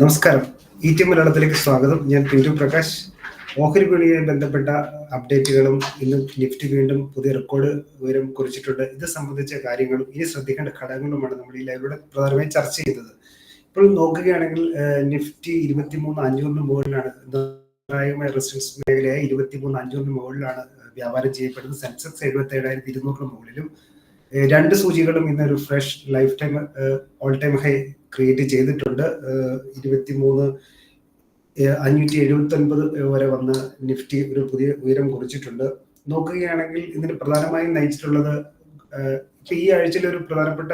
നമസ്കാരം. E T മലയാളത്തിലേക്ക് സ്വാഗതം. ഞാൻ പിന്റു പ്രകാശ്. ഓഹരി വിപണിയുമായി ബന്ധപ്പെട്ട അപ്ഡേറ്റുകളും ഇന്ന് നിഫ്റ്റി വീണ്ടും പുതിയ റെക്കോർഡ് ഉയരം കുറിച്ചിട്ടുണ്ട്. ഇത് സംബന്ധിച്ച കാര്യങ്ങളും ഇനി ശ്രദ്ധിക്കേണ്ട ഘടകങ്ങളുമാണ് നമ്മൾ ഈ ലൈവിലൂടെ പ്രധാനമായും ചർച്ച ചെയ്തത് ഇപ്പോൾ നോക്കുകയാണെങ്കിൽ നിഫ്റ്റി ഇരുപത്തിമൂന്ന് അഞ്ഞൂറിന് മുകളിലാണ്. നിർണായകമായ റെസിഡൻസ് മേഖലയായ ഇരുപത്തിമൂന്ന് അഞ്ഞൂറിന് മുകളിലാണ് വ്യാപാരം ചെയ്യപ്പെടുന്നത്. സെൻസെക്സ് എഴുപത്തി ഏഴായിരത്തി ഇരുന്നൂറിന് മുകളിലും രണ്ട് സൂചികളും ഇന്നൊരു fresh lifetime all time high create ചെയ്തിട്ടുണ്ട്. ഇരുപത്തിമൂന്ന് അഞ്ഞൂറ്റി എഴുപത്തി ഒൻപത് വരെ വന്ന നിഫ്റ്റി ഒരു പുതിയ ഉയരം കുറിച്ചിട്ടുണ്ട്. നോക്കുകയാണെങ്കിൽ ഇതിന് പ്രധാനമായും നയിച്ചിട്ടുള്ളത് ഇപ്പൊ ഈ ആഴ്ചയിൽ ഒരു പ്രധാനപ്പെട്ട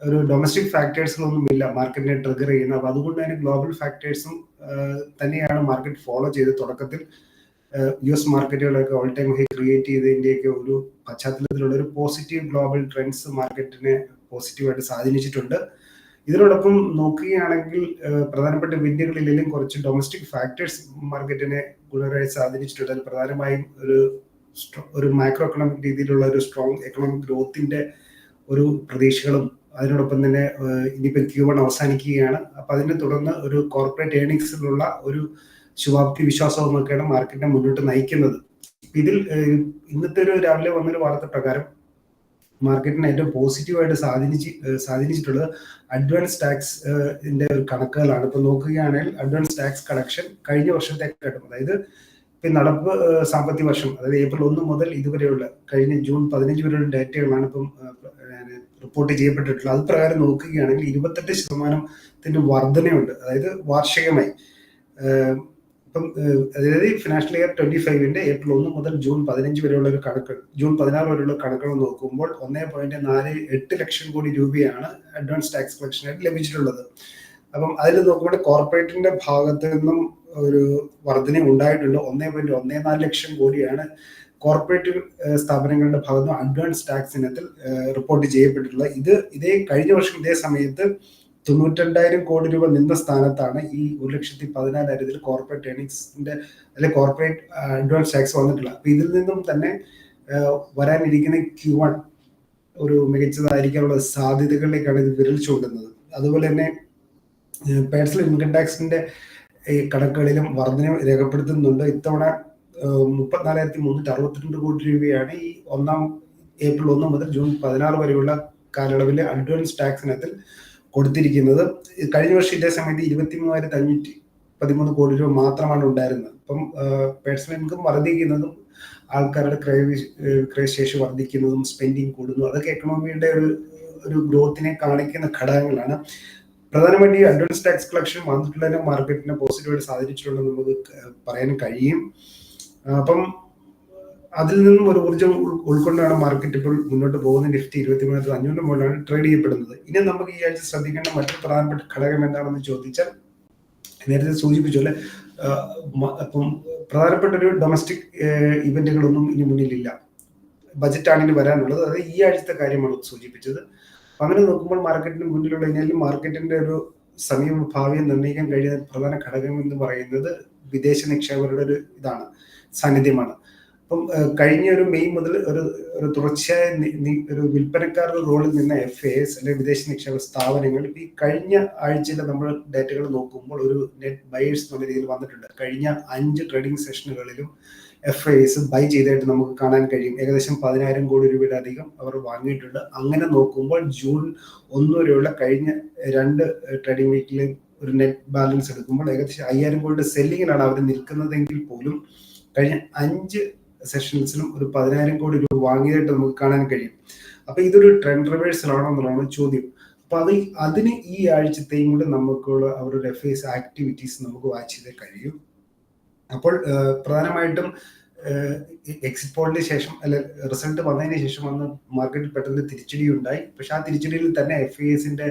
ഒരു ഡൊമസ്റ്റിക് ഇല്ല. മാർക്കറ്റിനെ ട്രിഗർ ചെയ്യുന്ന അപ്പൊ അതുകൊണ്ട് തന്നെ ഗ്ലോബൽ ഫാക്ടേഴ്സും തന്നെയാണ് മാർക്കറ്റ് ഫോളോ ചെയ്ത് തുടക്കത്തിൽ. യു എസ് മാർക്കറ്റുകളൊക്കെ ഓൾ ടൈം ഹൈ ക്രിയേറ്റ് ചെയ്തതിന്റെയൊക്കെ ഒരു പശ്ചാത്തലത്തിലുള്ള ഒരു പോസിറ്റീവ് ഗ്ലോബൽ ട്രെൻഡ്സ് മാർക്കറ്റിനെ പോസിറ്റീവായിട്ട് സ്വാധീനിച്ചിട്ടുണ്ട്. ഇതിനോടൊപ്പം നോക്കുകയാണെങ്കിൽ പ്രധാനപ്പെട്ട വിന്യകളിലും കുറച്ച് ഡൊമസ്റ്റിക് ഫാക്ടേഴ്സ് മാർക്കറ്റിനെ ഗുണകരമായി സ്വാധീനിച്ചിട്ടുണ്ട്. പ്രധാനമായും ഒരു ഒരു മൈക്രോ എക്കണോമിക് രീതിയിലുള്ള ഒരു സ്ട്രോങ് എക്കണോമിക് ഗ്രോത്തിന്റെ ഒരു പ്രതീക്ഷകളും അതിനോടൊപ്പം തന്നെ ഇനിയിപ്പോൾ ക്യൂ വൺ അവസാനിക്കുകയാണ്. അപ്പൊ അതിനെ തുടർന്ന് ഒരു കോർപ്പറേറ്റ് ഏണിങ്സിലുള്ള ഒരു ശുഭാപ്തി വിശ്വാസവുമൊക്കെയാണ് മാർക്കറ്റിനെ മുന്നോട്ട് നയിക്കുന്നത്. ഇതിൽ ഇന്നത്തെ ഒരു രാവിലെ വന്നൊരു വാർത്ത പ്രകാരം മാർക്കറ്റിനെ ഏറ്റവും പോസിറ്റീവായിട്ട് സ്വാധീനിച്ച് സ്വാധീനിച്ചിട്ടുള്ളത് അഡ്വാൻസ് ടാക്സ് ഇതിന്റെ ഒരു കണക്കുകളാണ്. ഇപ്പൊ നോക്കുകയാണെങ്കിൽ അഡ്വാൻസ് ടാക്സ് കളക്ഷൻ കഴിഞ്ഞ വർഷത്തെക്കാട്ടും അതായത് ഇപ്പൊ നടപ്പ് സാമ്പത്തിക വർഷം അതായത് ഏപ്രിൽ ഒന്ന് മുതൽ ഇതുവരെയുള്ള കഴിഞ്ഞ ജൂൺ പതിനഞ്ച് വരെയുള്ള ഡേറ്റകളാണ് ഇപ്പം റിപ്പോർട്ട് ചെയ്യപ്പെട്ടിട്ടുള്ളത്. അത് പ്രകാരം നോക്കുകയാണെങ്കിൽ ഇരുപത്തെട്ട് ശതമാനത്തിന്റെ വർധനയുണ്ട്. അതായത് വാർഷികമായി. അതായത് ഫിനാൻഷ്യൽ ഇയർ ട്വന്റി ഫൈവിന്റെ ഏപ്രിൽ ഒന്ന് മുതൽ ജൂൺ പതിനഞ്ച് വരെയുള്ള ഒരു കണക്ക് ജൂൺ പതിനാറ് വരെയുള്ള കണക്കുകൾ നോക്കുമ്പോൾ ഒന്നേ പോയിന്റ് നാല് എട്ട് ലക്ഷം കോടി രൂപയാണ് അഡ്വാൻസ് ടാക്സ് കളക്ഷനായിട്ട് ലഭിച്ചിട്ടുള്ളത്. അപ്പം അതിൽ നോക്കുമ്പോൾ കോർപ്പറേറ്റിന്റെ ഭാഗത്ത് നിന്നും ഒരു വർധന ഉണ്ടായിട്ടുണ്ട്. ഒന്നേ പോയിന്റ് ഒന്നേ നാല് ലക്ഷം കോടിയാണ് കോർപ്പറേറ്റ് സ്ഥാപനങ്ങളുടെ ഭാഗത്ത് അഡ്വാൻസ് ടാക്സ് ഇനത്തിൽ റിപ്പോർട്ട് ചെയ്യപ്പെട്ടിട്ടുള്ളത്. ഇത് ഇതേ കഴിഞ്ഞ വർഷം ഇതേ സമയത്ത് തൊണ്ണൂറ്റിരണ്ടായിരം കോടി രൂപ നിന്ന സ്ഥാനത്താണ് ഈ ഒരു ലക്ഷത്തി പതിനാലായിരത്തിൽ കോർപ്പറേറ്റ് ഏണിങ്സിന്റെ അല്ലെ കോർപ്പറേറ്റ് അഡ്വാൻസ് ടാക്സ് വന്നിട്ടുള്ളത്. അപ്പൊ ഇതിൽ നിന്നും തന്നെ വരാനിരിക്കുന്ന ക്യൂ വൺ ഒരു മികച്ചതായിരിക്കാനുള്ള സാധ്യതകളിലേക്കാണ് ഇത് വിരൽ ചൂണ്ടുന്നത്. അതുപോലെ തന്നെ പേഴ്സണൽ ഇൻകം ടാക്സിന്റെ ഈ കണക്കുകളിലും വർധന രേഖപ്പെടുത്തുന്നുണ്ട്. ഇത്തവണ മുപ്പത്തിനാലായിരത്തി മുന്നൂറ്റി അറുപത്തിരണ്ട് കോടി രൂപയാണ് ഈ ഒന്നാം ഏപ്രിൽ ഒന്ന് മുതൽ ജൂൺ പതിനാറ് വരെയുള്ള കാലയളവിലെ അഡ്വാൻസ് ടാക്സ് ഇനത്തിൽ കൊടുത്തിരിക്കുന്നത്. കഴിഞ്ഞ വർഷം ഇതേ സമയത്ത് ഇരുപത്തി മൂവായിരത്തി അഞ്ഞൂറ്റി പതിമൂന്ന് കോടി രൂപ മാത്രമാണ് ഉണ്ടായിരുന്നത്. അപ്പം പേഴ്സണൽ വർദ്ധിക്കുന്നതും ആൾക്കാരുടെ ക്രയ ക്രയശേഷി വർദ്ധിക്കുന്നതും സ്പെൻഡിങ് കൂടുന്നു അതൊക്കെ എക്കണോമിയുടെ ഒരു ഒരു ഗ്രോത്തിനെ കാണിക്കുന്ന ഘടകങ്ങളാണ്. പ്രധാനമായിട്ട് ഈ അഡ്വാൻസ് ടാക്സ് കളക്ഷൻ വന്നിട്ടുള്ളതിനെ മാർക്കറ്റിനെ പോസിറ്റീവായിട്ട് സ്വാധീനിച്ചിട്ടുണ്ടെന്ന് നമുക്ക് പറയാൻ കഴിയും. അപ്പം അതിൽ നിന്നും ഒരു ഊർജം ഉൾക്കൊണ്ടാണ് മാർക്കറ്റ് ഇപ്പോൾ മുന്നോട്ട് പോകുന്ന നിഫ്റ്റി ഇരുപത്തി മൂന്നായിരത്തി അഞ്ഞൂറിന് മുകളിലാണ് ട്രേഡ് ചെയ്യപ്പെടുന്നത്. ഇനി നമുക്ക് ഈ ആഴ്ച ശ്രദ്ധിക്കേണ്ട മറ്റൊരു പ്രധാനപ്പെട്ട ഘടകം എന്താണെന്ന് ചോദിച്ചാൽ നേരത്തെ സൂചിപ്പിച്ചു അല്ലെ അപ്പം പ്രധാനപ്പെട്ട ഒരു ഡൊമസ്റ്റിക് ഇവന്റുകളൊന്നും ഇനി മുന്നിലില്ല. ബജറ്റാണ് ഇനി വരാനുള്ളത്. അത് ഈ ആഴ്ചത്തെ കാര്യമാണ് സൂചിപ്പിച്ചത്. അങ്ങനെ നോക്കുമ്പോൾ മാർക്കറ്റിന് മുന്നിലുള്ള കഴിഞ്ഞാൽ മാർക്കറ്റിന്റെ ഒരു സമീപ ഭാവിയെ നിർണയിക്കാൻ കഴിയുന്ന പ്രധാന ഘടകം എന്ന് പറയുന്നത് വിദേശ നിക്ഷേപകരുടെ ഒരു ഇതാണ് സാന്നിധ്യമാണ്. ഏഹ്, കഴിഞ്ഞ ഒരു മെയ് മുതൽ ഒരു ഒരു തുടർച്ചയായ ഒരു വിൽപ്പനക്കാരുടെ റോളിൽ നിന്ന എഫ് എസ് അല്ലെങ്കിൽ വിദേശ നിക്ഷേപ സ്ഥാപനങ്ങൾ ഈ കഴിഞ്ഞ ആഴ്ചയിലെ നമ്മൾ ഡേറ്റകൾ നോക്കുമ്പോൾ ഒരു നെറ്റ് ബയേഴ്സ് എന്നുള്ള രീതിയിൽ വന്നിട്ടുണ്ട്. കഴിഞ്ഞ അഞ്ച് ട്രേഡിംഗ് സെഷനുകളിലും എഫ് ഐസ് ബൈ ചെയ്തായിട്ട് നമുക്ക് കാണാൻ കഴിയും. ഏകദേശം പതിനായിരം കോടി രൂപയുടെ അധികം അവർ വാങ്ങിയിട്ടുണ്ട്. അങ്ങനെ നോക്കുമ്പോൾ ജൂൺ ഒന്ന് വരെയുള്ള കഴിഞ്ഞ രണ്ട് ട്രേഡിംഗ് വീക്കിലെ ഒരു നെറ്റ് ബാലൻസ് എടുക്കുമ്പോൾ ഏകദേശം അയ്യായിരം കോടിയുടെ സെല്ലിങ്ങിലാണ് അവർ നിൽക്കുന്നതെങ്കിൽ പോലും കഴിഞ്ഞ അഞ്ച് സെഷൻസിലും ഒരു പതിനായിരം കോടി രൂപ വാങ്ങിയതായിട്ട് നമുക്ക് കാണാൻ കഴിയും. അപ്പൊ ഇതൊരു ട്രെൻഡ് റിവേഴ്സൽ ആണോ എന്നുള്ളതാണ് ചോദ്യം. അപ്പൊ അത് അതിന് ഈ ആഴ്ചത്തെയും കൂടെ നമുക്കുള്ള അവരുടെ എഫ് ആക്ടിവിറ്റീസ് നമുക്ക് വാച്ച് ചെയ്തേ കഴിയും. അപ്പോൾ പ്രധാനമായിട്ടും എക്സിറ്റ് പോളിന് ശേഷം അല്ല റിസൾട്ട് വന്നതിന് ശേഷം വന്ന് മാർക്കറ്റിൽ പെട്ടെന്ന് തിരിച്ചടി ഉണ്ടായി. പക്ഷെ ആ തിരിച്ചടിയിൽ തന്നെ എഫ് ഐ എസിന്റെ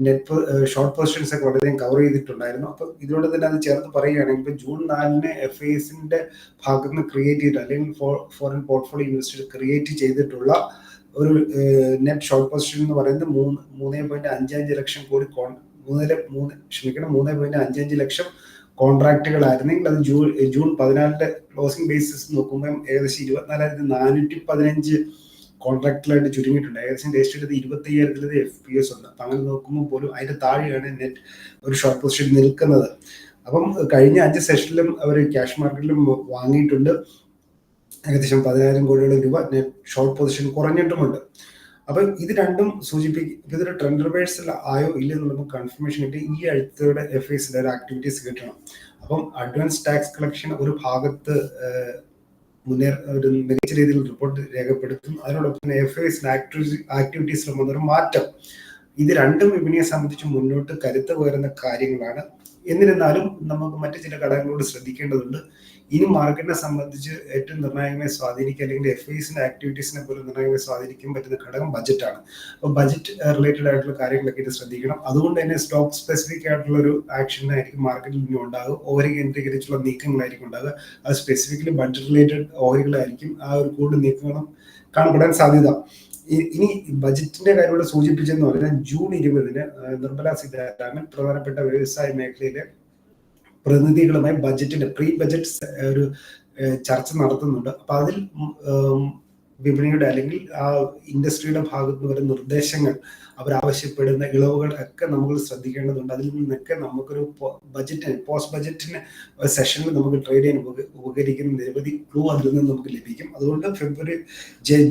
നെറ്റ് ഷോർട്ട് പൊസിഷൻസ് ഒക്കെ വളരെയധികം കവർ ചെയ്തിട്ടുണ്ടായിരുന്നു. അപ്പൊ ഇതിനോട് തന്നെ അത് ചേർത്ത് പറയുകയാണെങ്കിൽ ഇപ്പൊ ജൂൺ നാലിന് എഫ് എസിന്റെ ഭാഗത്ത് നിന്ന് ക്രിയേറ്റ് ചെയ്തിട്ട് അല്ലെങ്കിൽ ഫോറിൻ പോർട്ട്ഫോളിയോ ഇൻവെസ്റ്റർ ക്രിയേറ്റ് ചെയ്തിട്ടുള്ള ഒരു നെറ്റ് ഷോർട്ട് പൊസിഷൻ എന്ന് പറയുന്നത് മൂന്ന് മൂന്നേ പോയിന്റ് അഞ്ചഞ്ച് ലക്ഷം കോടി കോൺ മൂന്നര മൂന്ന് ക്ഷമിക്കണം മൂന്നേ പോയിന്റ് അഞ്ചഞ്ച് ലക്ഷം കോൺട്രാക്റ്റുകളായിരുന്നെങ്കിൽ അത് ജൂൺ ജൂൺ പതിനാലിന്റെ ക്ലോസിംഗ് ബേസിസ് നോക്കുമ്പോൾ ഏകദേശം ഇരുപത്തിനാലായിരത്തി നാനൂറ്റി പതിനഞ്ച് കോൺട്രാക്റ്റിലായിട്ട് ചുരുങ്ങിയിട്ടുണ്ട്. ഏകദേശം രജിസ്റ്റർ ഇരുപത്തി അയ്യായിരത്തിലത് എഫ് പി എസ് ഉണ്ട്. അപ്പം അങ്ങനെ നോക്കുമ്പോൾ പോലും അതിന്റെ താഴെയാണ് നെറ്റ് ഒരു ഷോർട്ട് പൊസിഷൻ നിൽക്കുന്നത്. അപ്പം കഴിഞ്ഞ അഞ്ച് സെഷനിലും അവർ ക്യാഷ് മാർക്കറ്റിലും വാങ്ങിയിട്ടുണ്ട്. ഏകദേശം പതിനായിരം കോടിയോളം രൂപ നെറ്റ് ഷോർട്ട് പൊസിഷൻ കുറഞ്ഞിട്ടുമുണ്ട്. അപ്പം ഇത് രണ്ടും സൂചിപ്പിക്കും ഇതൊരു ട്രെൻഡ് റിവേഴ്സൽ ആയോ ഇല്ലെന്ന് നമുക്ക് കൺഫർമേഷൻ കിട്ടി. ഈ അടുത്തയുടെ എഫ് ഐസിലെ ഒരു ആക്ടിവിറ്റീസ് കിട്ടണം. അപ്പം അഡ്വാൻസ് ടാക്സ് കളക്ഷൻ ഒരു ഭാഗത്ത് മുന്നേറ ഒരു മികച്ച രീതിയിൽ റിപ്പോർട്ട് രേഖപ്പെടുത്തും. അതിനോടൊപ്പം എഫ് ഐസിന്റെ ആക്ടിവിറ്റീസിലും വന്നൊരു മാറ്റം. ഇത് രണ്ടും വിപണിയെ സംബന്ധിച്ച് മുന്നോട്ട് കരുത്ത് പകരുന്ന കാര്യങ്ങളാണ്. എന്നിരുന്നാലും നമുക്ക് മറ്റു ചില ഘടകങ്ങളോട് ശ്രദ്ധിക്കേണ്ടതുണ്ട്. ഇനി മാർക്കറ്റിനെ സംബന്ധിച്ച് ഏറ്റവും നിർണായകമായി സ്വാധീനിക്കുക അല്ലെങ്കിൽ എഫ് ഐസിന്റെ ആക്ടിവിറ്റീസിനെ പോലും നിർണായകമായി സ്വാധീനിക്കാൻ പറ്റുന്ന ഘടകം ബജറ്റാണ് അപ്പോൾ ബജറ്റ് റിലേറ്റഡ് ആയിട്ടുള്ള കാര്യങ്ങളൊക്കെ ഇത് ശ്രദ്ധിക്കണം. അതുകൊണ്ട് തന്നെ സ്റ്റോക്ക് സ്പെസിഫിക് ആയിട്ടുള്ള ഒരു ആക്ഷൻ ആക്ഷനായിരിക്കും മാർക്കറ്റിൽ നിന്നും ഉണ്ടാകുക ഓഹരി കേന്ദ്രീകരിച്ചുള്ള നീക്കങ്ങളായിരിക്കും ഉണ്ടാകുക അത് സ്പെസിഫിക്കലി ബഡ്ജറ്റ് റിലേറ്റഡ് ഓഹരികളായിരിക്കും ആ ഒരു കൂടുതൽ നീക്കങ്ങളും കാണപ്പെടാൻ സാധ്യത. ഇനി ബജറ്റിന്റെ കാര്യം ഇവിടെ സൂചിപ്പിച്ചെന്ന് പറഞ്ഞാൽ ജൂൺ ഇരുപതിന് നിർമ്മല സീതാരാമൻ പ്രധാനപ്പെട്ട വ്യവസായ മേഖലയിലെ പ്രതിനിധികളുമായി ബജറ്റിന്റെ പ്രീ ബജറ്റ് ഒരു ചർച്ച നടത്തുന്നുണ്ട്. അപ്പൊ അതിൽ വിപണിയുടെ അല്ലെങ്കിൽ ആ ഇൻഡസ്ട്രിയുടെ ഭാഗത്ത് നിന്ന് വരുന്ന നിർദ്ദേശങ്ങൾ ഇളവുകൾ ഒക്കെ നമ്മൾ ശ്രദ്ധിക്കേണ്ടതുണ്ട്. അതിൽ നിന്നൊക്കെ നമുക്കൊരു ബജറ്റിന് പോസ്റ്റ് ബജറ്റിന് സെഷനിൽ നമുക്ക് ട്രേഡ് ചെയ്യാൻ ഉപകരിക്കുന്ന നിരവധി ക്ലൂ അതിൽ നിന്ന് നമുക്ക് ലഭിക്കും. അതുകൊണ്ട് ഫെബ്രുവരി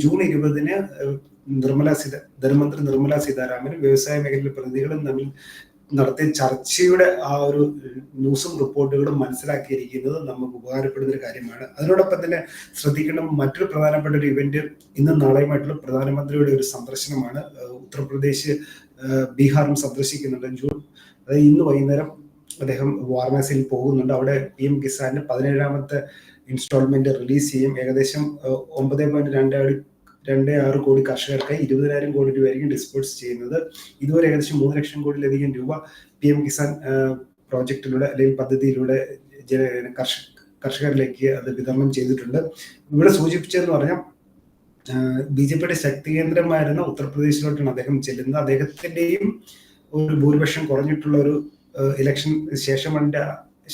ജൂൺ ഇരുപതിന് നിർമ്മല സീത ധനമന്ത്രി നിർമ്മല സീതാരാമനും വ്യവസായ മേഖലയിലെ പ്രതിനിധികളും തമ്മിൽ നടത്തിയ ചർച്ചയുടെ ആ ഒരു ന്യൂസും റിപ്പോർട്ടുകളും മനസ്സിലാക്കിയിരിക്കുന്നത് നമുക്ക് ഉപകാരപ്പെടുന്ന ഒരു കാര്യമാണ്. അതിനോടൊപ്പം തന്നെ ശ്രദ്ധിക്കേണ്ട മറ്റൊരു പ്രധാനപ്പെട്ട ഒരു ഇവന്റ് ഇന്നും നാളെയുമായിട്ടുള്ള പ്രധാനമന്ത്രിയുടെ ഒരു സന്ദർശനമാണ്. ഉത്തർപ്രദേശ് ബീഹാറും സന്ദർശിക്കുന്നുണ്ട്. ജൂൺ അതായത് ഇന്ന് വൈകുന്നേരം അദ്ദേഹം വാരണാസിയിൽ പോകുന്നുണ്ട്. അവിടെ പി എം കിസാന്റെ പതിനേഴാമത്തെ ഇൻസ്റ്റാൾമെന്റ് റിലീസ് ചെയ്യും. ഏകദേശം ഒമ്പത് പോയിന്റ് രണ്ട് രണ്ട് ആറ് കോടി കർഷകർക്കായി ഇരുപതിനായിരം കോടി രൂപയായിരിക്കും ഡിസ്പോഴ്സ് ചെയ്യുന്നത്. ഇതുവരെ ഏകദേശം മൂന്ന് ലക്ഷം കോടിയിലധികം രൂപ പി എം കിസാൻ പ്രോജക്റ്റിലൂടെ അല്ലെങ്കിൽ പദ്ധതിയിലൂടെ കർഷകരിലേക്ക് അത് വിതരണം ചെയ്തിട്ടുണ്ട്. ഇവിടെ സൂചിപ്പിച്ചതെന്ന് പറഞ്ഞാൽ ബി ജെ പിയുടെ ശക്തി കേന്ദ്രമായിരുന്ന ഉത്തർപ്രദേശിലോട്ടാണ് അദ്ദേഹം ചെല്ലുന്നത്. അദ്ദേഹത്തിന്റെയും ഒരു ഭൂരിപക്ഷം കുറഞ്ഞിട്ടുള്ള ഒരു ഇലക്ഷൻ ശേഷമാണ്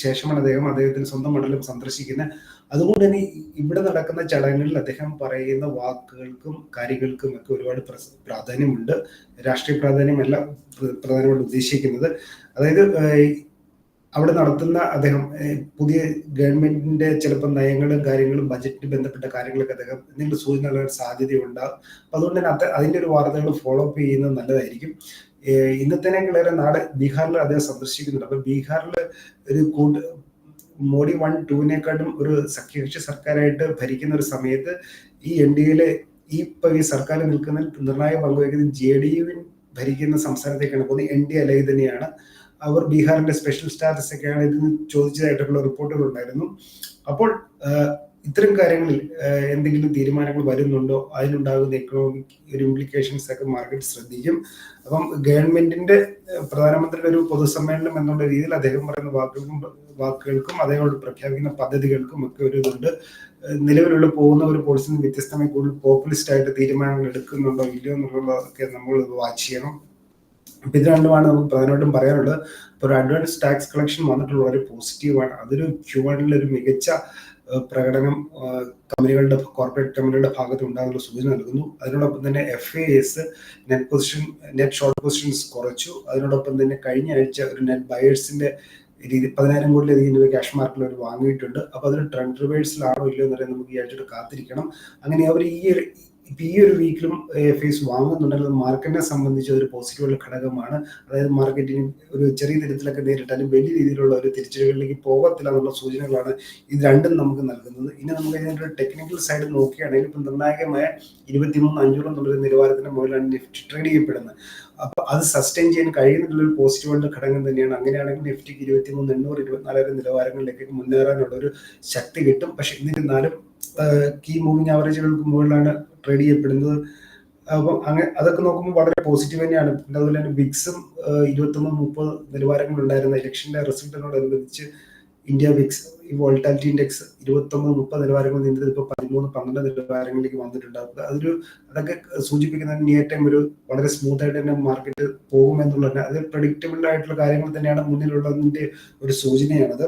ശേഷമാണ് അദ്ദേഹം അദ്ദേഹത്തിന് സ്വന്തം മണ്ഡലം സന്ദർശിക്കുന്നത്. അതുകൊണ്ട് തന്നെ ഇവിടെ നടക്കുന്ന ചടങ്ങുകളിൽ അദ്ദേഹം പറയുന്ന വാക്കുകൾക്കും കാര്യങ്ങൾക്കും ഒക്കെ ഒരുപാട് പ്രാധാന്യമുണ്ട്. രാഷ്ട്രീയ പ്രാധാന്യമല്ല പ്രധാനമായിട്ട് ഉദ്ദേശിക്കുന്നത്. അതായത് അവിടെ നടത്തുന്ന അദ്ദേഹം പുതിയ ഗവൺമെന്റിന്റെ ചിലപ്പോൾ നയങ്ങളും കാര്യങ്ങളും ബജറ്റിന് ബന്ധപ്പെട്ട കാര്യങ്ങളൊക്കെ അദ്ദേഹം എന്തെങ്കിലും സൂചന നൽകാൻ സാധ്യതയുണ്ടാകും അപ്പൊ അതുകൊണ്ട് തന്നെ അതിന്റെ ഒരു വാർത്തകൾ ഫോളോ അപ്പ് ചെയ്യുന്നത് നല്ലതായിരിക്കും. ഇന്നത്തേക്കാളേറെ നാട് ബീഹാറിൽ അദ്ദേഹം സന്ദർശിക്കുന്നുണ്ട്. അപ്പൊ ബീഹാറിൽ ഒരു കൂട്ട് മോഡി വൺ ടുവിനെക്കാട്ടും ഒരു സഖ്യകക്ഷി സർക്കാരായിട്ട് ഭരിക്കുന്ന ഒരു സമയത്ത് ഈ എൻ ഡി എയിലെ ഈ ഇപ്പൊ ഈ സർക്കാർ നിൽക്കുന്ന നിർണായക പങ്കുവയ്ക്കുന്നത് ജെ ഡി യുവിൻ ഭരിക്കുന്ന സംസ്ഥാനത്തേക്കാണ് പോകുന്നത്. എൻ ഡി അലൈ തന്നെയാണ്. അവർ ബീഹാറിന്റെ സ്പെഷ്യൽ സ്റ്റാറ്റസ് ഒക്കെയാണ് ഇതിന് ചോദിച്ചതായിട്ടുള്ള റിപ്പോർട്ടുകൾ ഉണ്ടായിരുന്നു അപ്പോൾ ഇത്തരം കാര്യങ്ങളിൽ എന്തെങ്കിലും തീരുമാനങ്ങൾ വരുന്നുണ്ടോ? അതിനുണ്ടാകുന്ന എക്കണോമിക് ഒരു ഇംപ്ലിക്കേഷൻസ് ഒക്കെ മാർക്കറ്റ് ശ്രദ്ധിക്കും. അപ്പം ഗവൺമെന്റിന്റെ പ്രധാനമന്ത്രിയുടെ ഒരു പൊതുസമ്മേളനം എന്നുള്ള രീതിയിൽ അദ്ദേഹം പറയുന്ന വാക്കുകൾക്കും വാക്കുകൾക്കും അദ്ദേഹം പ്രഖ്യാപിക്കുന്ന പദ്ധതികൾക്കും ഒക്കെ ഒരു ഇതുണ്ട്. നിലവിലുള്ള പോകുന്ന ഒരു പോളിസിന് വ്യത്യസ്തമായി കൂടുതൽ പോപ്പുലിസ്റ്റ് ആയിട്ട് തീരുമാനങ്ങൾ എടുക്കുന്നുണ്ടോ ഇല്ലയോ എന്നുള്ളതൊക്കെ നമ്മൾ വാച്ച് ചെയ്യണം. അപ്പൊ ഇത് രണ്ടുമാണ് നമുക്ക് പ്രധാനമായിട്ടും പറയാനുള്ളത്. ഇപ്പോൾ ഒരു അഡ്വാൻസ് ടാക്സ് കളക്ഷൻ വന്നിട്ടുള്ള വളരെ പോസിറ്റീവാണ് അതൊരു ക്യൂ ഒരു മികച്ച പ്രകടനം കമ്പനികളുടെ കോർപ്പറേറ്റ് കമ്പനികളുടെ ഭാഗത്ത് ഉണ്ടാകുന്ന സൂചന നൽകുന്നു. അതിനോടൊപ്പം തന്നെ F A S net position net short positions കുറച്ചു. അതിനോടൊപ്പം തന്നെ കഴിഞ്ഞ ആഴ്ച ഒരു നെറ്റ് ബയേഴ്സിന്റെ രീതി പതിനായിരം കോടിയിലധികം രൂപ ക്യാഷ് മാർക്കിൽ അവർ വാങ്ങിയിട്ടുണ്ട്. അപ്പോൾ അതൊരു ട്രെൻഡ് റിവേഴ്സിലാണോ ഇല്ലയോ എന്നറിയാൻ നമുക്ക് ഈ ആഴ്ച കാത്തിരിക്കണം. അങ്ങനെ അവർ ഈ ഇപ്പൊ ഈ ഒരു വീക്കിലും ഫേസ് വാങ്ങുന്നുണ്ടെങ്കിൽ മാർക്കറ്റിനെ സംബന്ധിച്ച് ഒരു പോസിറ്റീവുള്ള ഘടകമാണ്. അതായത് മാർക്കറ്റിന് ഒരു ചെറിയ തരത്തിലൊക്കെ നേരിട്ടാലും വലിയ രീതിയിലുള്ള ഒരു തിരിച്ചടികളിലേക്ക് പോകത്തില്ല എന്നുള്ള സൂചനകളാണ് ഇത് രണ്ടും നമുക്ക് നൽകുന്നത്. ഇനി നമുക്ക് ഇതിന്റെ ടെക്നിക്കൽ സൈഡ് നോക്കുകയാണെങ്കിൽ ഇപ്പൊ നിർണായകമായ ഇരുപത്തിമൂന്ന് അഞ്ഞൂറ് എന്നുള്ളൊരു നിലവാരത്തിന്റെ മുകളിലാണ് നിഫ്റ്റി ട്രേഡ് ചെയ്യപ്പെടുന്നത്. അപ്പൊ അത് സസ്റ്റെയിൻ ചെയ്യാൻ കഴിയുന്നുള്ള ഒരു പോസിറ്റീവ് ഘടകം തന്നെയാണ്. അങ്ങനെയാണെങ്കിൽ നിഫ്റ്റിക്ക് ഇരുപത്തിമൂന്ന് എണ്ണൂറ് ഇരുപത്തിനാലായിരം നിലവാരങ്ങളിലേക്ക് മുന്നേറാനുള്ള ഒരു ശക്തി കിട്ടും. പക്ഷെ എന്നിരുന്നാലും കീ മൂവിങ് ആവറേജുകൾക്ക് മുകളിലാണ് ട്രേഡ് ചെയ്യപ്പെടുന്നത്. അപ്പം അങ്ങനെ അതൊക്കെ നോക്കുമ്പോൾ വളരെ പോസിറ്റീവ് തന്നെയാണ്. പിന്നെ അതുപോലെ തന്നെ വിക്സും ഇരുപത്തൊന്ന് മുപ്പത് നിലവാരങ്ങൾ ഉണ്ടായിരുന്ന ഇലക്ഷന്റെ റിസൾട്ടിനോടനുബന്ധിച്ച് ഇന്ത്യ വിക്സ് ഈ വോൾട്ടാലിറ്റി ഇൻഡെക്സ് ഇരുപത്തൊമ്പത് മുപ്പത് നിലവാരങ്ങൾ നിന്നത് ഇപ്പോൾ പതിമൂന്ന് പന്ത്രണ്ട് നിലവാരങ്ങളിലേക്ക് വന്നിട്ടുണ്ട്. അതൊരു അതൊക്കെ സൂചിപ്പിക്കുന്ന നിയർ ടൈം ഒരു വളരെ സ്മൂത്ത് ആയിട്ട് തന്നെ മാർക്കറ്റ് പോകുമെന്നുള്ള അത് പ്രഡിക്റ്റബിൾ ആയിട്ടുള്ള കാര്യങ്ങൾ തന്നെയാണ് മുന്നിലുള്ളതിന്റെ ഒരു സൂചനയാണത്.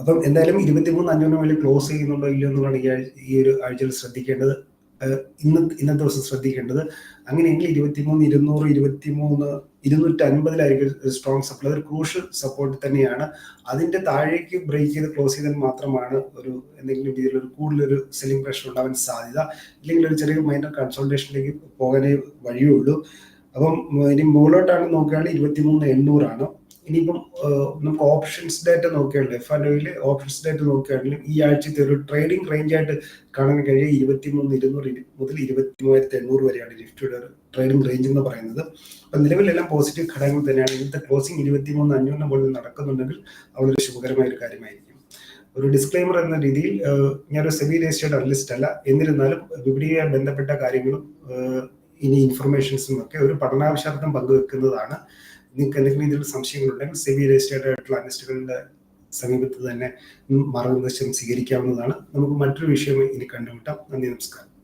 അപ്പം എന്തായാലും ഇരുപത്തിമൂന്ന് അഞ്ഞൂറിന് വേണ്ടി ക്ലോസ് ചെയ്യുന്നുണ്ടോ ഇല്ലയോ എന്നുള്ളതാണ് ഈ ഒരു ആഴ്ചയിൽ ശ്രദ്ധിക്കേണ്ടത്. ഇന്ന് ഇന്നത്തെ ദിവസം ശ്രദ്ധിക്കേണ്ടത് അങ്ങനെയെങ്കിൽ ഇരുപത്തിമൂന്ന് ഇരുന്നൂറ് ഇരുപത്തിമൂന്ന് ഇരുന്നൂറ്റി അൻപതിലായിരിക്കും സ്ട്രോങ് സപ്ലൈ ഒരു ക്രൂഷ്യൽ സപ്പോർട്ട് തന്നെയാണ്. അതിന്റെ താഴേക്ക് ബ്രേക്ക് ചെയ്ത് ക്ലോസ് ചെയ്താൽ മാത്രമാണ് ഒരു എന്തെങ്കിലും രീതിയിൽ ഒരു കൂടുതലൊരു സെല്ലിംഗ് പ്രഷർ ഉണ്ടാവാൻ സാധ്യത. ഇല്ലെങ്കിൽ ഒരു ചെറിയ മൈനർ കൺസോൾട്ടേഷനിലേക്ക് പോകാനേ വഴിയുള്ളൂ. അപ്പം ഇനി മുകളിലോട്ടാണ് നോക്കുകയാണെങ്കിൽ ഇരുപത്തിമൂന്ന് എണ്ണൂറാണ്. ഇനിയിപ്പം നമുക്ക് ഓപ്ഷൻസ് ഡേറ്റ നോക്കുകയാണെങ്കിൽ F and O options data നോക്കുകയാണെങ്കിൽ ഈ ആഴ്ചത്തെ ഒരു ട്രേഡിംഗ് റേഞ്ച് ആയിട്ട് കാണാൻ കഴിയുക ഇരുപത്തിമൂന്ന് ഇരുന്നൂറ് മുതൽ ഇരുപത്തി മൂവായിരത്തി എണ്ണൂറ് വരെയാണ് നിഫ്റ്റിയുടെ ഒരു ട്രേഡിംഗ് റേഞ്ച് എന്ന് പറയുന്നത്. അപ്പം നിലവിലെല്ലാം പോസിറ്റീവ് ഘടകങ്ങൾ തന്നെയാണ്. ഇന്നത്തെ ക്ലോസിംഗ് ഇരുപത്തി മൂന്ന് അഞ്ഞൂറിന് മുകളിൽ നടക്കുന്നുണ്ടെങ്കിൽ അതൊരു ശുഭകരമായ ഒരു കാര്യമായിരിക്കും. ഒരു ഡിസ്ക്ലൈമർ എന്ന രീതിയിൽ ഞാനൊരു സെമി രജിസ്റ്റേഡ് അനലിസ്റ്റ് അല്ല. എന്നിരുന്നാലും വിപണിയുമായി ബന്ധപ്പെട്ട കാര്യങ്ങളും ഇനി ഇൻഫർമേഷൻസും ഒക്കെ ഒരു പഠനാവശ്യാർത്ഥം പങ്കുവെക്കുന്നതാണ് നിങ്ങൾക്ക് എന്തെങ്കിലും രീതിയിലുള്ള സംശയങ്ങളുണ്ടെങ്കിൽ സെമി രജിസ്റ്റേർഡ് ആയിട്ടുള്ള അനലിസ്റ്റുകളുടെ സമീപത്ത് തന്നെ മാർഗനിർദ്ദേശം സ്വീകരിക്കാവുന്നതാണ്. നമുക്ക് മറ്റൊരു വിഷയം ഇനി കണ്ടുമുട്ടാം. നന്ദി നമസ്കാരം.